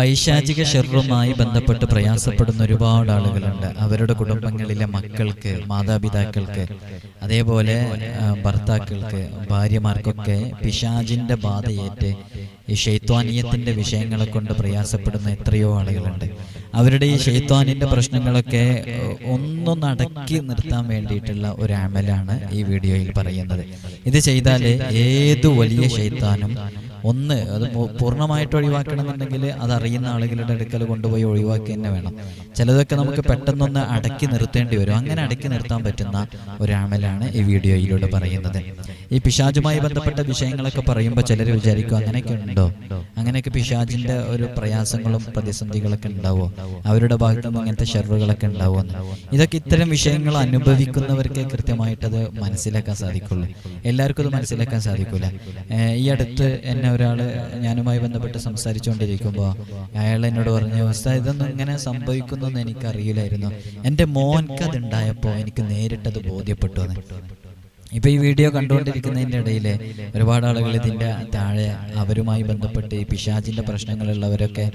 പൈശാചിക ഷെറുമായി ബന്ധപ്പെട്ട് പ്രയാസപ്പെടുന്ന ഒരുപാട് ആളുകളുണ്ട്. അവരുടെ കുടുംബങ്ങളിലെ മക്കൾക്ക് മാതാപിതാക്കൾക്ക് അതേപോലെ ഭർത്താക്കൾക്ക് ഭാര്യമാർക്കൊക്കെ പിശാചിന്റെ ബാധയേറ്റ് ഈ ഷെയ്ത്വാനീയത്തിന്റെ വിഷയങ്ങളെ കൊണ്ട് പ്രയാസപ്പെടുന്ന എത്രയോ ആളുകളുണ്ട്. അവരുടെ ഈ ഷെയ്ത്വാനിന്റെ പ്രശ്നങ്ങളൊക്കെ ഒന്നും നടക്കി അടക്കി നിർത്താൻ വേണ്ടിയിട്ടുള്ള ഒരു അമലാണ് ഈ വീഡിയോയിൽ പറയുന്നത്. ഇത് ചെയ്താൽ ഏതു വലിയ ഷെയ്ത്താനും ഒന്ന് അത് പൂർണമായിട്ട് ഒഴിവാക്കണമെന്നുണ്ടെങ്കിൽ അത് അറിയുന്ന ആളുകളുടെ അടുക്കൽ കൊണ്ടുപോയി ഒഴിവാക്കി തന്നെ വേണം. ചിലതൊക്കെ നമുക്ക് പെട്ടെന്നൊന്ന് അടക്കി നിർത്തേണ്ടി വരും. അങ്ങനെ അടക്കി നിർത്താൻ പറ്റുന്ന ഒരു ഈ വീഡിയോയിലൂടെ പറയുന്നത്. ഈ പിശാജുമായി ബന്ധപ്പെട്ട വിഷയങ്ങളൊക്കെ പറയുമ്പോൾ ചിലർ വിചാരിക്കും അങ്ങനെയൊക്കെ ഉണ്ടോ? അങ്ങനെയൊക്കെ പിശാജിന്റെ ഒരു പ്രയാസങ്ങളും പ്രതിസന്ധികളൊക്കെ ഉണ്ടാവോ? അവരുടെ ഭാഗത്തു നിന്ന് അങ്ങനത്തെ ഷെറുകളൊക്കെ ഉണ്ടാവുമെന്ന് ഇതൊക്കെ ഇത്തരം വിഷയങ്ങൾ അനുഭവിക്കുന്നവർക്ക് കൃത്യമായിട്ടത് മനസ്സിലാക്കാൻ സാധിക്കുള്ളൂ. എല്ലാവർക്കും അത് മനസ്സിലാക്കാൻ സാധിക്കില്ല ഈ അടുത്ത് എന്നെ ഒരാൾ ഞാനുമായി ബന്ധപ്പെട്ട് സംസാരിച്ചുകൊണ്ടിരിക്കുമ്പോൾ അയാൾ എന്നോട് പറഞ്ഞു അവസ്ഥ ഇതൊന്നും ഇങ്ങനെ സംഭവിക്കുന്നൊന്നും എനിക്കറിയില്ലായിരുന്നു. എന്റെ മോൻക്ക് അതുണ്ടായപ്പോൾ എനിക്ക് നേരിട്ടത് ബോധ്യപ്പെട്ടു ഇപ്പൊ ഈ വീഡിയോ കണ്ടുകൊണ്ടിരിക്കുന്നതിന്റെ ഇടയിൽ ഒരുപാട് ആളുകൾ ഇതിന്റെ താഴെ അവരുമായി ബന്ധപ്പെട്ട് ഈ പിശാചിന്റെ പ്രശ്നങ്ങളുള്ളവരൊക്കെ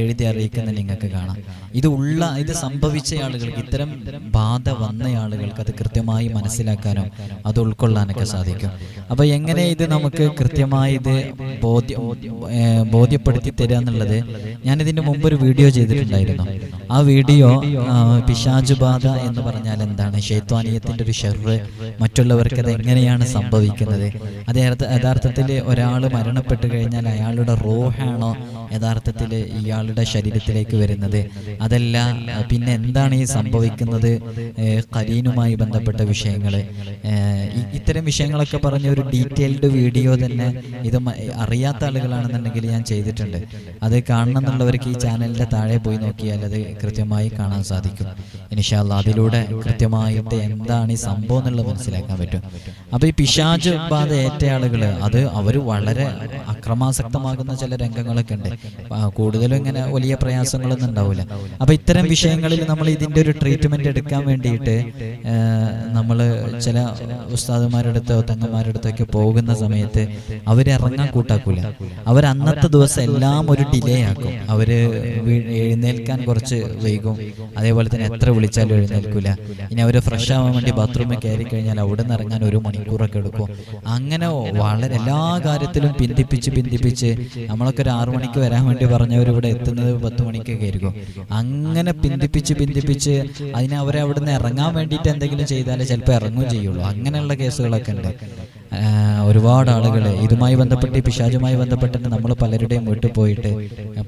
എഴുതി അറിയിക്കുന്ന നിങ്ങൾക്ക് കാണാം. ഇത് ഉള്ള ഇത് സംഭവിച്ച ആളുകൾക്ക് ഇത്തരം ബാധ വന്ന ആളുകൾക്ക് അത് കൃത്യമായി മനസ്സിലാക്കാനും അത് ഉൾക്കൊള്ളാനൊക്കെ സാധിക്കും. അപ്പൊ എങ്ങനെ ഇത് നമുക്ക് കൃത്യമായി ഇത് ബോധ്യ ബോധ്യപ്പെടുത്തി തരിക എന്നുള്ളത് ഞാൻ ഇതിന്റെ മുമ്പ് ഒരു വീഡിയോ ചെയ്തിട്ടുണ്ടായിരുന്നു. ആ വീഡിയോ പിശാചുബാധ ബാധ എന്ന് പറഞ്ഞാൽ എന്താണ്? ഷെയ്ത്വാനീയത്തിന്റെ ഒരു ഷെറ്. മറ്റുള്ളവർക്ക് അത് എങ്ങനെയാണ് സംഭവിക്കുന്നത്? അത് യഥാ- യഥാർത്ഥത്തിൽ ഒരാൾ മരണപ്പെട്ടു കഴിഞ്ഞാൽ അയാളുടെ റോഹാണോ യഥാർത്ഥത്തിൽ ഇയാളുടെ ശരീരത്തിലേക്ക് വരുന്നത്? അതല്ല പിന്നെ എന്താണ് ഈ സംഭവിക്കുന്നത്? കലീനുമായി ബന്ധപ്പെട്ട വിഷയങ്ങൾ ഇത്തരം വിഷയങ്ങളൊക്കെ പറഞ്ഞ ഒരു ഡീറ്റെയിൽഡ് വീഡിയോ തന്നെ ഇത് അറിയാത്ത ആളുകളാണെന്നുണ്ടെങ്കിൽ ഞാൻ ചെയ്തിട്ടുണ്ട്. അത് കാണണം എന്നുള്ളവർക്ക് ഈ ചാനലിന്റെ താഴെ പോയി നോക്കിയാൽ അത് കൃത്യമായി കാണാൻ സാധിക്കും. ഇനിഷാല്ല അതിലൂടെ കൃത്യമായിട്ട് എന്താണ് ഈ സംഭവം എന്നുള്ളത് മനസ്സിലാക്കാൻ പറ്റും. അപ്പൊ ഈ പിശാജ് ബാധ ഏറ്റ ആളുകൾ അത് അവർ വളരെ അക്രമാസക്തമാകുന്ന ചില രംഗങ്ങളൊക്കെ ഉണ്ട്. കൂടുതലും ഇങ്ങനെ വലിയ പ്രയാസങ്ങളൊന്നും ഉണ്ടാവില്ല. അപ്പൊ ഇത്തരം വിഷയങ്ങളിൽ നമ്മൾ ഇതിന്റെ ഒരു ട്രീറ്റ്മെന്റ് എടുക്കാൻ വേണ്ടിയിട്ട് നമ്മൾ ചില ഉസ്താദുമാരുടെ അടുത്തോ തങ്ങന്മാരുടെ അടുത്തൊക്കെ പോകുന്ന സമയത്ത് അവരിറങ്ങാൻ കൂട്ടാക്കൂല. അവർ അന്നത്തെ ദിവസം എല്ലാം ഒരു ഡിലേ ആക്കും. അവർ എഴുന്നേൽക്കാൻ കുറച്ച് വൈകും. അതേപോലെ തന്നെ എത്ര വിളിച്ചാലും എഴുന്നേൽക്കില്ല ഇനി അവർ ഫ്രഷ് ആവാൻ വേണ്ടി ബാത്റൂമിൽ കയറി കഴിഞ്ഞാൽ അവിടെ നിന്ന് ഇറങ്ങാൻ ഒരു മണിക്കൂറൊക്കെ എടുക്കും. അങ്ങനെ വളരെ എല്ലാ കാര്യത്തിലും പിന്തിപ്പിച്ച് പിന്തിപ്പിച്ച് നമ്മളൊക്കെ ഒരു ആറു മണിക്ക് വരാൻ വേണ്ടി പറഞ്ഞവർ ഇവിടെ എത്തുന്നത് പത്ത് മണിക്കൊക്കെ ആയിരിക്കും. അങ്ങനെ പിന്തിപ്പിച്ച് പിന്തിപ്പിച്ച് അതിനെ അവരെ അവിടെ നിന്ന് ഇറങ്ങാൻ വേണ്ടിയിട്ട് എന്തെങ്കിലും ചെയ്താലേ ചിലപ്പോൾ ഇറങ്ങുകയും ചെയ്യുള്ളൂ. അങ്ങനെയുള്ള കേസുകളൊക്കെ ഉണ്ട്. ഒരുപാട് ആളുകൾ ഇതുമായി ബന്ധപ്പെട്ട് ഈ പിശാചുമായി ബന്ധപ്പെട്ടിട്ട് നമ്മൾ പലരുടെയും വീട്ടിൽ പോയിട്ട്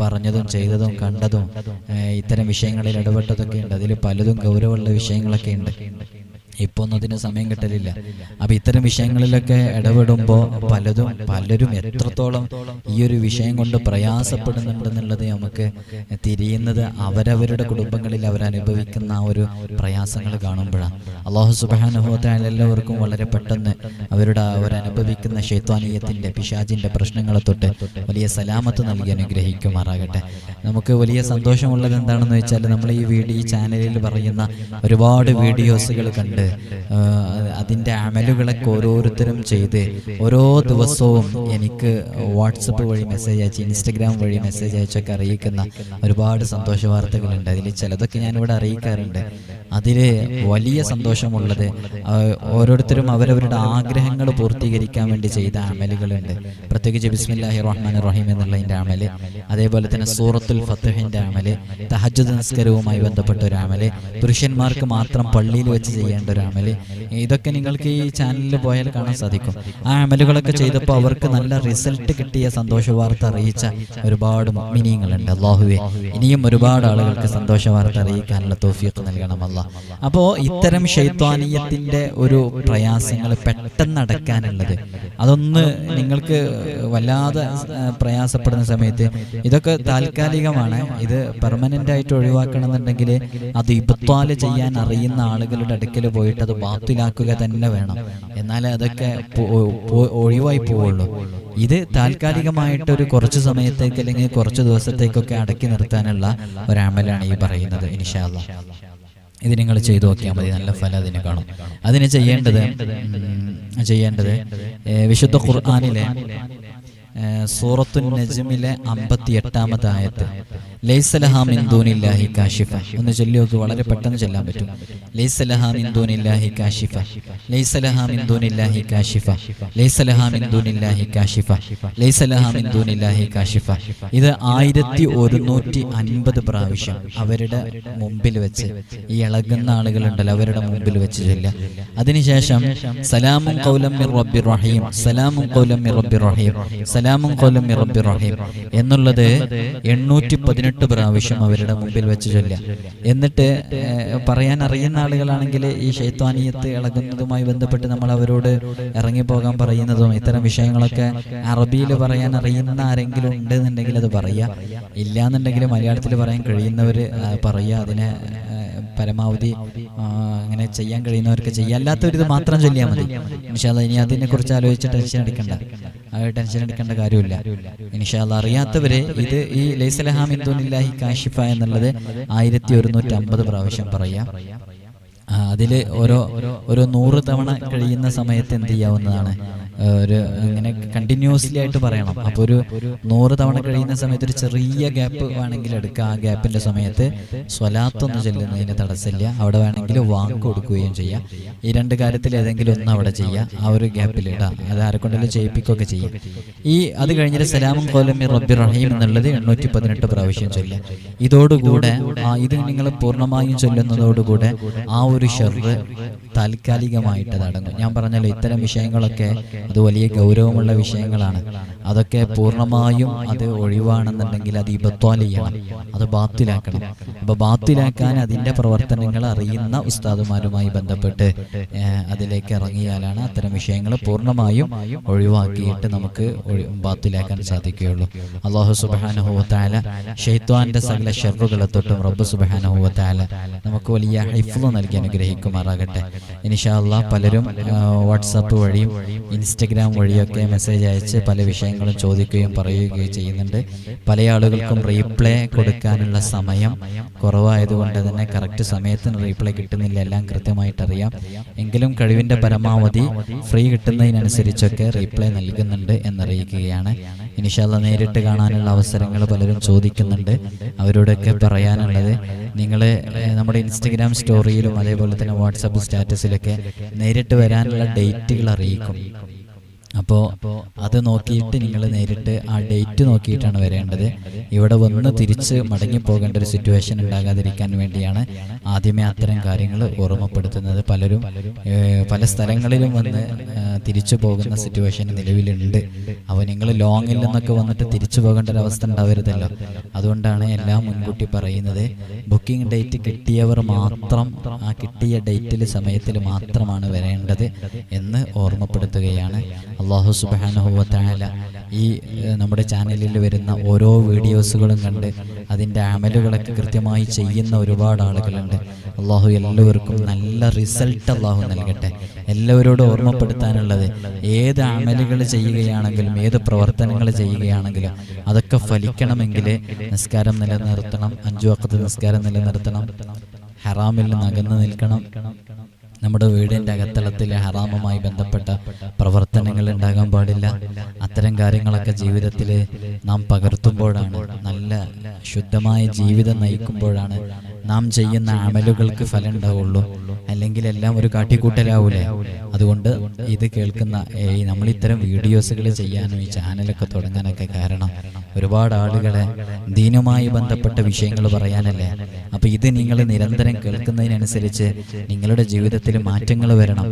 പറഞ്ഞതും ചെയ്തതും കണ്ടതും ഇത്തരം വിഷയങ്ങളിൽ ഇടപെട്ടതൊക്കെ ഉണ്ട്. അതിൽ പലതും ഗൗരവമുള്ള വിഷയങ്ങളൊക്കെ ഉണ്ട്. ഇപ്പൊ ഒന്നും അതിന് സമയം കിട്ടലില്ല. അപ്പൊ ഇത്തരം വിഷയങ്ങളിലൊക്കെ ഇടപെടുമ്പോൾ പലതും പലരും എത്രത്തോളം ഈ ഒരു വിഷയം കൊണ്ട് പ്രയാസപ്പെടുന്നുണ്ടെന്നുള്ളത് നമുക്ക് തിരിയുന്നത് അവരവരുടെ കുടുംബങ്ങളിൽ അവരനുഭവിക്കുന്ന ആ ഒരു പ്രയാസങ്ങൾ കാണുമ്പോഴാണ്. അള്ളാഹു സുബാനുഭവത്തായ എല്ലാവർക്കും വളരെ പെട്ടെന്ന് അവരുടെ അവരനുഭവിക്കുന്ന ഷെയ്ത്വാനീയത്തിന്റെ പിശാജിന്റെ പ്രശ്നങ്ങളെ തൊട്ട് വലിയ സലാമത്ത് നൽകി അനുഗ്രഹിക്കുമാറാകട്ടെ. നമുക്ക് വലിയ സന്തോഷമുള്ളത് എന്താണെന്ന് വെച്ചാൽ നമ്മൾ ഈ വീഡിയോ ഈ ചാനലിൽ പറയുന്ന ഒരുപാട് വീഡിയോസുകൾ കണ്ട് അതിന്റെ അമലുകളൊക്കെ ഓരോരുത്തരും ചെയ്ത് ഓരോ ദിവസവും എനിക്ക് വാട്സപ്പ് വഴി മെസ്സേജ് അയച്ച് ഇൻസ്റ്റഗ്രാം വഴി മെസ്സേജ് അയച്ചൊക്കെ അറിയിക്കുന്ന ഒരുപാട് സന്തോഷ വാർത്തകളുണ്ട് അതിൽ ചിലതൊക്കെ ഞാനിവിടെ അറിയിക്കാറുണ്ട്. അതിൽ വലിയ സന്തോഷമുള്ളത് ഓരോരുത്തരും അവരവരുടെ ആഗ്രഹങ്ങൾ പൂർത്തീകരിക്കാൻ വേണ്ടി ചെയ്ത അമലുകളുണ്ട്. പ്രത്യേകിച്ച് ബിസ്മില്ലാഹി റഹ്മാൻ റഹീം എന്നുള്ളതിന്റെ അമൽ. അതേപോലെ തന്നെ സൂറത്തുൽ ഫത്തുഹിന്റെ അമൽ തഹജ് നിസ്കരവുമായി ബന്ധപ്പെട്ട ഒരു അമൽ പുരുഷന്മാർക്ക് മാത്രം പള്ളിയിൽ വെച്ച് ചെയ്യേണ്ട ഒരു അമൽ. ഇതൊക്കെ നിങ്ങൾക്ക് ഈ ചാനലിൽ പോയാൽ കാണാൻ സാധിക്കും. ആ അമലുകളൊക്കെ ചെയ്തപ്പോൾ അവർക്ക് നല്ല റിസൾട്ട് കിട്ടിയ സന്തോഷ വാർത്ത അറിയിച്ച ഒരുപാട് മിനിയങ്ങളുണ്ട് അള്ളാഹുവെ ഇനിയും ഒരുപാട് ആളുകൾക്ക് സന്തോഷ വാർത്ത അറിയിക്കാനുള്ള തോഫിയൊക്കെ നൽകണം അപ്പോൾ ഇത്തരം ഷൈത്വാനീയത്തിന്റെ ഒരു പ്രയാസങ്ങൾ പെട്ടെന്ന് അടക്കാനുള്ളത്. അതൊന്ന് നിങ്ങൾക്ക് വല്ലാതെ പ്രയാസപ്പെടുന്ന സമയത്ത് ഇതൊക്കെ താൽക്കാലികമാണ്. ഇത് പെർമനന്റ് ആയിട്ട് ഒഴിവാക്കണമെന്നുണ്ടെങ്കിൽ അത് ഇബത്വാൽ ചെയ്യാൻ അറിയുന്ന ആളുകളുടെ അടുക്കൽ പോയിട്ട് അത് ബാത്തിലാക്കുക തന്നെ വേണം. എന്നാൽ അതൊക്കെ ഒഴിവായി പോവുള്ളൂ. ഇത് താൽക്കാലികമായിട്ട് ഒരു കുറച്ച് സമയത്തേക്ക് അല്ലെങ്കിൽ കുറച്ച് ദിവസത്തേക്കൊക്കെ അടക്കി നിർത്താനുള്ള ഒരാമലാണ് ഈ പറയുന്നത് ഇൻഷാല്ല ഇത് നിങ്ങൾ ചെയ്തു നോക്കിയാൽ മതി നല്ല ഫലം അതിന് കാണും. അതിന് ചെയ്യേണ്ടത് ചെയ്യേണ്ടത് വിശുദ്ധ ഖുർആാനിലെ ഏഹ്, സൂറത്തുൻ നജ്മിലെ അമ്പത്തി ആയത്ത്. ഒന്ന് ചൊല്ലിയൊക്കെ വളരെ പെട്ടെന്ന് ചൊല്ലാൻ പറ്റും. ഇത് ആയിരത്തി ഒരുന്നൂറ്റി അൻപത് പ്രാവശ്യം അവരുടെ മുമ്പിൽ വെച്ച് ഈ ഇളകുന്ന ആളുകളുണ്ടല്ലോ അവരുടെ മുമ്പിൽ വെച്ച് ചൊല്ലുക. അതിനുശേഷം സലാമും കൗലം മിർ റബ്ബിർ റഹീം സലാമും കൗലം മിർ റബ്ബിർ റഹീം സലാമും കൊല്ലം റബ്ബിർ റഹീം. എന്നുള്ളത് എണ്ണൂറ്റി പതിനെട്ട് പ്രാവശ്യം അവരുടെ മുമ്പിൽ വെച്ച് ചൊല്ലുക. എന്നിട്ട് പറയാൻ അറിയുന്ന ആളുകളാണെങ്കിൽ ഈ ഷെയ്ത്വാനീയത്ത് ഇളകുന്നതുമായി ബന്ധപ്പെട്ട് നമ്മൾ അവരോട് ഇറങ്ങിപ്പോകാൻ പറയുന്നതും ഇത്തരം വിഷയങ്ങളൊക്കെ അറബിയിൽ പറയാൻ അറിയുന്ന ആരെങ്കിലും ഉണ്ട് എന്നുണ്ടെങ്കിൽ അത് പറയുക. ഇല്ലാന്നുണ്ടെങ്കിൽ മലയാളത്തിൽ പറയാൻ കഴിയുന്നവർ പറയുക. അതിനെ പരമാവധി അങ്ങനെ ചെയ്യാൻ കഴിയുന്നവർക്ക് ചെയ്യാം. അല്ലാത്തവരിത് മാത്രം ചൊല്ലിയാൽ മതി. ഇൻഷാല്ല ഇനി അതിനെ കുറിച്ച് ആലോചിച്ച് ടെൻഷൻ അടിക്കണ്ട ആ ടെൻഷൻ അടിക്കേണ്ട കാര്യമില്ല. ഇൻഷാല്ല അറിയാത്തവര് ഇത് ഈ ലൈസലഹാം ഇന്ദുനില്ലാഹി കാഷിഫ എന്നുള്ളത് ആയിരത്തി ഒരുന്നൂറ്റി അമ്പത് പ്രാവശ്യം പറയാം. ആ, അതിൽ ഓരോ ഓരോ നൂറ് തവണ കഴിയുന്ന സമയത്ത് എന്ത് ചെയ്യാവുന്നതാണ്? ഒരു ഇങ്ങനെ കണ്ടിന്യൂസ്ലി ആയിട്ട് പറയണം. അപ്പോൾ ഒരു നൂറ് തവണ കഴിയുന്ന സമയത്ത് ഒരു ചെറിയ ഗ്യാപ്പ് വേണമെങ്കിൽ എടുക്കുക ആ ഗ്യാപ്പിന്റെ സമയത്ത് സ്വലാത്തൊന്ന് ചെല്ലുന്നതിന് തടസ്സമില്ല. അവിടെ വേണമെങ്കിൽ വാക്ക് കൊടുക്കുകയും ചെയ്യാം. ഈ രണ്ട് കാര്യത്തിൽ ഏതെങ്കിലും ഒന്ന് അവിടെ ചെയ്യുക ആ ഒരു ഗ്യാപ്പിൽ ഇടാം. അത് ആരെക്കൊണ്ടെങ്കിലും ചെയ്യിപ്പിക്കുകയൊക്കെ ചെയ്യാം. ഈ അത് കഴിഞ്ഞിട്ട് സലാമും കോലമി റബ്ബി റഹീം എന്നുള്ളത് എണ്ണൂറ്റി പതിനെട്ട് പ്രാവശ്യം ചൊല്ലുക. ഇതോടുകൂടെ ആ ഇത് നിങ്ങൾ പൂർണമായും ചൊല്ലുന്നതോടുകൂടെ ആ ഒരു ഷെറ് താൽക്കാലികമായിട്ട് അത് അടങ്ങും ഞാൻ പറഞ്ഞല്ലോ ഇത്തരം വിഷയങ്ങളൊക്കെ അത് വലിയ ഗൗരവമുള്ള വിഷയങ്ങളാണ്. അതൊക്കെ പൂർണമായും അത് ഒഴിവാണെന്നുണ്ടെങ്കിൽ അത് ഇബത്വാൽ ചെയ്യണം. അത് ബാത്തിലാക്കണം. അപ്പൊ ബാത്തിലാക്കാൻ അതിന്റെ പ്രവർത്തനങ്ങൾ അറിയുന്ന ഉസ്താദുമാരുമായി ബന്ധപ്പെട്ട് അതിലേക്ക് ഇറങ്ങിയാലാണ് അത്തരം വിഷയങ്ങൾ പൂർണമായും ഒഴിവാക്കിയിട്ട് നമുക്ക് ബാത്തിലാക്കാൻ സാധിക്കുകയുള്ളൂ. അള്ളാഹു സുബാനുഹുവത്താല ഷെയ്ത്വാന്റെ സകല ഷെറുകളെ തൊട്ടും റബ്ബ് സുബാനുഹുവത്താല നമുക്ക് വലിയ ഹൈഫുൾ നൽകി അനുഗ്രഹിക്കുമാറാകട്ടെ. ഇനിഷാല്ല പലരും വാട്സാപ്പ് വഴിയും ഇൻസ്റ്റഗ്രാം വഴിയൊക്കെ മെസ്സേജ് അയച്ച് പല വിഷയങ്ങളും ചോദിക്കുകയും പറയുകയും ചെയ്യുന്നുണ്ട്. പല ആളുകൾക്കും റീപ്ലേ കൊടുക്കാനുള്ള സമയം കുറവായതുകൊണ്ട് തന്നെ കറക്റ്റ് സമയത്തിന് റീപ്ലേ കിട്ടുന്നില്ല. എല്ലാം കൃത്യമായിട്ട് അറിയാം എങ്കിലും കഴിവിന്റെ പരമാവധി ഫ്രീ കിട്ടുന്നതിനനുസരിച്ചൊക്കെ റീപ്ലേ നൽകുന്നുണ്ട് എന്നറിയിക്കുകയാണ്. ഇനിഷാല്ല നേരിട്ട് കാണാനുള്ള അവസരങ്ങൾ പലരും ചോദിക്കുന്നുണ്ട്. അവരോടൊക്കെ പറയാനുള്ളത് നിങ്ങൾ നമ്മുടെ ഇൻസ്റ്റഗ്രാം സ്റ്റോറിയിലും അതേപോലെ തന്നെ വാട്സപ്പ് സ്റ്റാറ്റസിലൊക്കെ നേരിട്ട് വരാനുള്ള ഡേറ്റുകൾ അറിയിക്കും. അപ്പോൾ അത് നോക്കിയിട്ട് നിങ്ങൾ നേരിട്ട് ആ ഡേറ്റ് നോക്കിയിട്ടാണ് വരേണ്ടത്. ഇവിടെ വന്ന് തിരിച്ച് മടങ്ങിപ്പോകേണ്ട ഒരു സിറ്റുവേഷൻ ഉണ്ടാകാതിരിക്കാൻ വേണ്ടിയാണ് ആദ്യമേ അത്തരം കാര്യങ്ങൾ ഓർമ്മപ്പെടുത്തുന്നത്. പലരും പല സ്ഥലങ്ങളിലും വന്ന് തിരിച്ചു പോകുന്ന സിറ്റുവേഷൻ നിലവിലുണ്ട്. അപ്പോൾ നിങ്ങൾ ലോങ്ങിൽ നിന്നൊക്കെ വന്നിട്ട് തിരിച്ചു പോകേണ്ട ഒരു അവസ്ഥ ഉണ്ടാവരുതല്ലോ. അതുകൊണ്ടാണ് എല്ലാം മുൻകൂട്ടി പറയുന്നത്. ബുക്കിംഗ് ഡേറ്റ് കിട്ടിയവർ മാത്രം ആ കിട്ടിയ ഡേറ്റിൽ സമയത്തിൽ മാത്രമാണ് വരേണ്ടത് എന്ന് ഓർമ്മപ്പെടുത്തുകയാണ്. അള്ളാഹു സുബാനുഭവത്തായ ഈ നമ്മുടെ ചാനലിൽ വരുന്ന ഓരോ വീഡിയോസുകളും കണ്ട് അതിന്റെ അമലുകളൊക്കെ കൃത്യമായി ചെയ്യുന്ന ഒരുപാട് ആളുകളുണ്ട്. അള്ളാഹു എല്ലാവർക്കും നല്ല റിസൾട്ട് അള്ളാഹു നൽകട്ടെ. എല്ലാവരോടും ഓർമ്മപ്പെടുത്താനുള്ളത് ഏത് അമലുകൾ ചെയ്യുകയാണെങ്കിലും ഏത് പ്രവർത്തനങ്ങൾ ചെയ്യുകയാണെങ്കിലും അതൊക്കെ ഫലിക്കണമെങ്കിൽ നിസ്കാരം നിലനിർത്തണം അഞ്ചു വക്കത്ത് നിസ്കാരം നിലനിർത്തണം ഹറാമിൽ നിന്ന് നിൽക്കണം. നമ്മുടെ വീടിന്റെ അകത്തളത്തിലെ ഹറാമുമായി ബന്ധപ്പെട്ട പ്രവർത്തനങ്ങൾ ഉണ്ടാകാൻ പാടില്ല. അത്തരം കാര്യങ്ങളൊക്കെ ജീവിതത്തിൽ നാം പകർത്തുമ്പോഴാണ് നല്ല ശുദ്ധമായ ജീവിതം നയിക്കുമ്പോഴാണ് നാം ചെയ്യുന്ന അമലുകൾക്ക് ഫലം ഉണ്ടാവുള്ളൂ അല്ലെങ്കിൽ എല്ലാം ഒരു കാട്ടിക്കൂട്ടലാവൂലേ? അതുകൊണ്ട് ഇത് കേൾക്കുന്ന നമ്മൾ ഇത്തരം വീഡിയോസുകൾ ചെയ്യാനും ഈ ചാനലൊക്കെ തുടങ്ങാനൊക്കെ കാരണം ഒരുപാട് ആളുകളെ ദീനുമായി ബന്ധപ്പെട്ട വിഷയങ്ങൾ പറയാനല്ലേ? അപ്പൊ ഇത് നിങ്ങൾ നിരന്തരം കേൾക്കുന്നതിനനുസരിച്ച് നിങ്ങളുടെ ജീവിതത്തിൽ മാറ്റങ്ങൾ വരണം.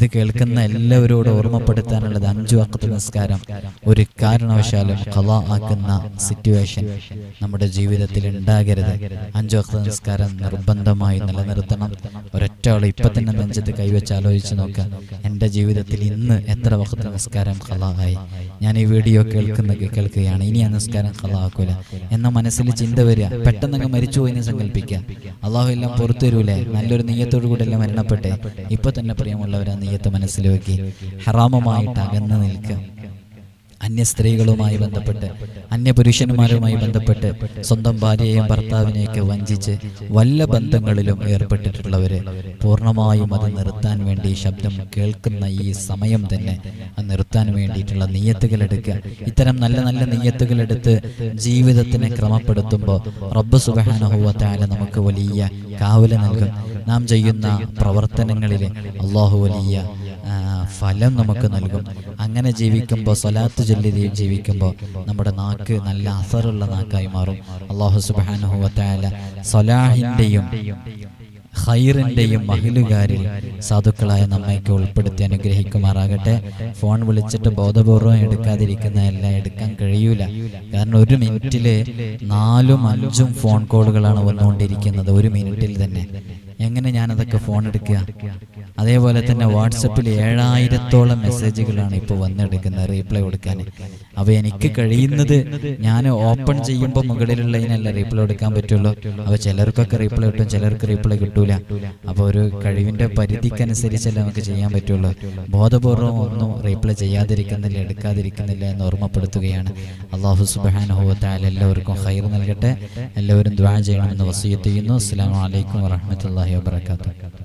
ഇത് കേൾക്കുന്ന എല്ലാവരോടും ഓർമ്മപ്പെടുത്താനുള്ളത് അഞ്ചു വക്കത്ത് നിസ്കാരം ഒരു കാരണവശാലും കല ആക്കുന്ന സിറ്റുവേഷൻ നമ്മുടെ ജീവിതത്തിൽ ഉണ്ടാകരുത്. അഞ്ചു വക്കത്ത് നിസ്കാരം നിർബന്ധമായി നിലനിർത്തണം. ഒരൊറ്റ ആൾ ഇപ്പൊ തന്നെ നെഞ്ചത്ത് കൈവച്ച് ആലോചിച്ച് നോക്കുക എന്റെ ജീവിതത്തിൽ ഇന്ന് എത്ര വക്കത്ത് നിസ്കാരം കല ആയി? ഞാൻ ഈ വീഡിയോ കേൾക്കുന്ന കേൾക്കുകയാണ്. ഇനി ആ നിസ്കാരം കല ആക്കൂല. എന്ന മനസ്സിൽ ചിന്ത വരിക. പെട്ടെന്ന് അങ്ങ് മരിച്ചു പോയിന്ന് സങ്കല്പിക്കുക. അള്ളാഹു എല്ലാം പുറത്തു തരൂലേ? നല്ലൊരു നീയത്തോടു കൂടെ എല്ലാം മരണപ്പെട്ടെ ഇപ്പൊ തന്നെ പ്രിയമുള്ളവരാ ആ നീയത്ത് മനസ്സിൽ ഹറാമമായിട്ട് അകന്ന് നിൽക്കുക അന്യ സ്ത്രീകളുമായി ബന്ധപ്പെട്ട് അന്യ പുരുഷന്മാരുമായി ബന്ധപ്പെട്ട് സ്വന്തം ഭാര്യയെയും ഭർത്താവിനെയൊക്കെ വഞ്ചിച്ച് വല്ല ബന്ധങ്ങളിലും ഏർപ്പെട്ടിട്ടുള്ളവരെ പൂർണമായും അത് നിർത്താൻ വേണ്ടി ശബ്ദം കേൾക്കുന്ന ഈ സമയം തന്നെ അത് നിർത്താൻ വേണ്ടിയിട്ടുള്ള നീയത്തുകൾ എടുക്കുക. ഇത്തരം നല്ല നല്ല നീയത്തുകൾ എടുത്ത് ജീവിതത്തിനെ ക്രമപ്പെടുത്തുമ്പോൾ റബ്ബ് സുബാനഹുവത്താല നമുക്ക് വലിയ കാവല നൽകും. നാം ചെയ്യുന്ന പ്രവർത്തനങ്ങളിൽ അള്ളാഹു വലിയ ഫലം നമുക്ക് നൽകും. അങ്ങനെ ജീവിക്കുമ്പോൾ സ്വലാത്ത് ചൊല്ലി ജീവിക്കുമ്പോൾ നമ്മുടെ നാക്ക് നല്ല അസറുള്ള നാക്കായി മാറും. അള്ളാഹു സുബാനുഹുവത്തായ സൊലാഹിന്റെയും ഖൈറിന്റെയും മഹിലുകാരിൽ സാധുക്കളായ നമ്മയ്ക്ക് ഉൾപ്പെടുത്തി അനുഗ്രഹിക്കുമാറാകട്ടെ. ഫോൺ വിളിച്ചിട്ട് ബോധപൂർവം എടുക്കാതിരിക്കുന്ന എല്ലാം എടുക്കാൻ കഴിയൂല. കാരണം ഒരു മിനിറ്റിൽ നാലും അഞ്ചും ഫോൺ കോളുകളാണ് വന്നുകൊണ്ടിരിക്കുന്നത്. ഒരു മിനിറ്റിൽ തന്നെ. എങ്ങനെ ഞാനതൊക്കെ ഫോൺ എടുക്കുക? അതേപോലെ തന്നെ വാട്സപ്പിൽ ഏഴായിരത്തോളം മെസ്സേജുകളാണ് ഇപ്പോൾ വന്നെടുക്കുന്നത് റീപ്ലൈ കൊടുക്കാൻ. അപ്പോൾ എനിക്ക് കഴിയുന്നത് ഞാൻ ഓപ്പൺ ചെയ്യുമ്പോൾ മുകളിലുള്ളതിനല്ല റീപ്ലൈ കൊടുക്കാൻ പറ്റുള്ളൂ. അവ ചിലർക്കൊക്കെ റീപ്ലൈ കിട്ടും ചിലർക്ക് റീപ്ലൈ കിട്ടൂല. അപ്പോൾ ഒരു കഴിവിന്റെ പരിധിക്കനുസരിച്ചല്ലേ നമുക്ക് ചെയ്യാൻ പറ്റുള്ളൂ. ബോധപൂർവം ഒന്നും റീപ്ലൈ ചെയ്യാതിരിക്കുന്നില്ല എടുക്കാതിരിക്കുന്നില്ല എന്ന് ഓർമ്മപ്പെടുത്തുകയാണ് അള്ളാഹു സുബാൻ ഹോവത്താൽ എല്ലാവർക്കും ഹൈർ നൽകട്ടെ. എല്ലാവരും ദ്വാ ചെയ്യണമെന്ന് വസീത്ത് ചെയ്യുന്നു. അസ്സാം വലൈക്കും വാഹമത്തല്ലാഹി warahmatullahi wabarakatuh